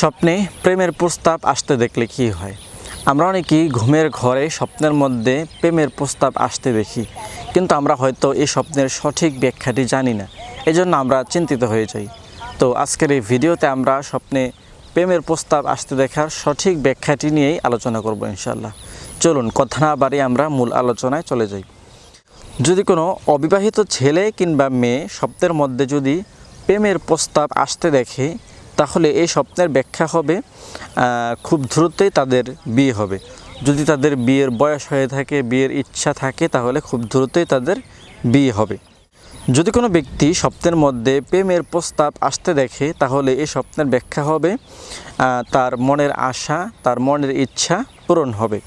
স্বপ্নে প্রেমের প্রস্তাব আসতে দেখলে কি হয়? আমরা অনেকেই ঘুমের ঘরে স্বপ্নের মধ্যে প্রেমের প্রস্তাব আসতে দেখি, কিন্তু আমরা হয়তো এই স্বপ্নের সঠিক ব্যাখ্যাটি জানি না, এজন্য আমরা চিন্তিত হয়ে যাই। তো আজকের এই ভিডিওতে আমরা স্বপ্নে প্রেমের প্রস্তাব আসতে দেখার সঠিক ব্যাখ্যাটি নিয়েই আলোচনা করব ইনশাল্লাহ চলুন, কথা না বাড়ি আমরা মূল আলোচনায় চলে যাই। যদি কোনো অবিবাহিত ছেলে কিংবা মেয়ে স্বপ্নের মধ্যে যদি প্রেমের প্রস্তাব আসতে দেখে তাহলে এই স্বপ্নের ব্যাখ্যা হবে খুব দ্রুতই তাদের বিয়ে হবে। যদি তাদের বিয়ের বয়স হয়ে থাকে, বিয়ের ইচ্ছা থাকে, তাহলে খুব দ্রুতই তাদের বিয়ে হবে। যদি কোনো ব্যক্তি স্বপ্নের মধ্যে প্রেমের প্রস্তাব আসতে দেখে, তাহলে এই স্বপ্নের ব্যাখ্যা হবে তার মনের আশা, তার মনের ইচ্ছা পূরণ হবে।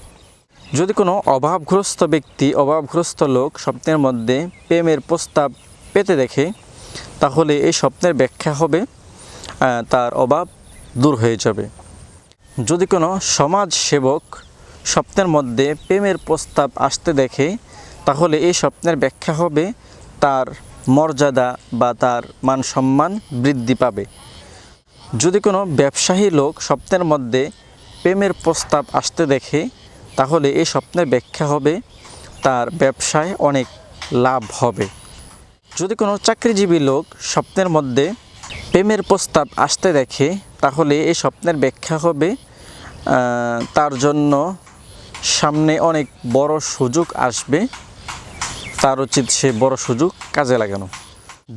যদি কোনো অভাবগ্রস্ত ব্যক্তি, অভাবগ্রস্ত লোক স্বপ্নের মধ্যে প্রেমের প্রস্তাব পেতে দেখে, তাহলে এই স্বপ্নের ব্যাখ্যা হবে তার অভাব দূর হয়ে যাবে। যদি কোনো সমাজ সেবক স্বপ্নের মধ্যে প্রেমের প্রস্তাব আসতে দেখে, তাহলে এই স্বপ্নের ব্যাখ্যা হবে, তার মর্যাদা বা তার মান সম্মান বৃদ্ধি পাবে। যদি কোনো ব্যবসায়ী লোক স্বপ্নের মধ্যে প্রেমের প্রস্তাব আসতে দেখে, তাহলে এই স্বপ্নের ব্যাখ্যা হবে, তার ব্যবসায় অনেক লাভ হবে। যদি কোনো চাকরিজীবী লোক স্বপ্নের মধ্যে প্রেমের প্রস্তাব আসতে দেখে তাহলে এই স্বপ্নের ব্যাখ্যা হবে তার জন্য সামনে অনেক বড় সুযোগ আসবে। তার উচিত সে বড় সুযোগ কাজে লাগানো।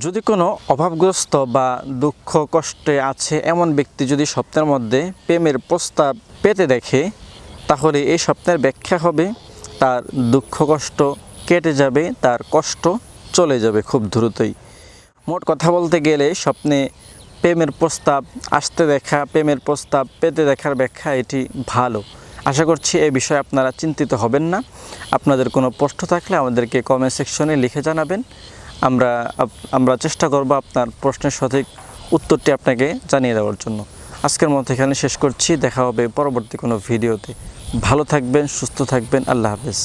যদি কোনো অভাবগ্রস্ত বা দুঃখ কষ্টে আছে এমন ব্যক্তি যদি স্বপ্নের মধ্যে প্রেমের প্রস্তাব পেতে দেখে, তাহলে এই স্বপ্নের ব্যাখ্যা হবে, তার দুঃখ কষ্ট কেটে যাবে, তার কষ্ট চলে যাবে খুব দ্রুতই। মোট কথা বলতে গেলে স্বপ্নে প্রেমের প্রস্তাব, আসতে দেখা, প্রেমের প্রস্তাব, পেতে দেখার ব্যাখ্যা, এটি ভালো। আশা করছি এই বিষয়ে আপনারা চিন্তিত হবেন না। আপনাদের কোনো প্রশ্ন থাকলে আমাদেরকে কমেন্ট সেকশনে লিখে জানাবেন। আমরা আমরা চেষ্টা করব আপনার প্রশ্নের সঠিক উত্তরটি আপনাকে জানিয়ে দেওয়ার জন্য। আজকের মতো এখানে শেষ করছি। দেখা হবে পরবর্তী কোনো ভিডিওতে। ভালো থাকবেন, সুস্থ থাকবেন। আল্লাহ হাফেজ।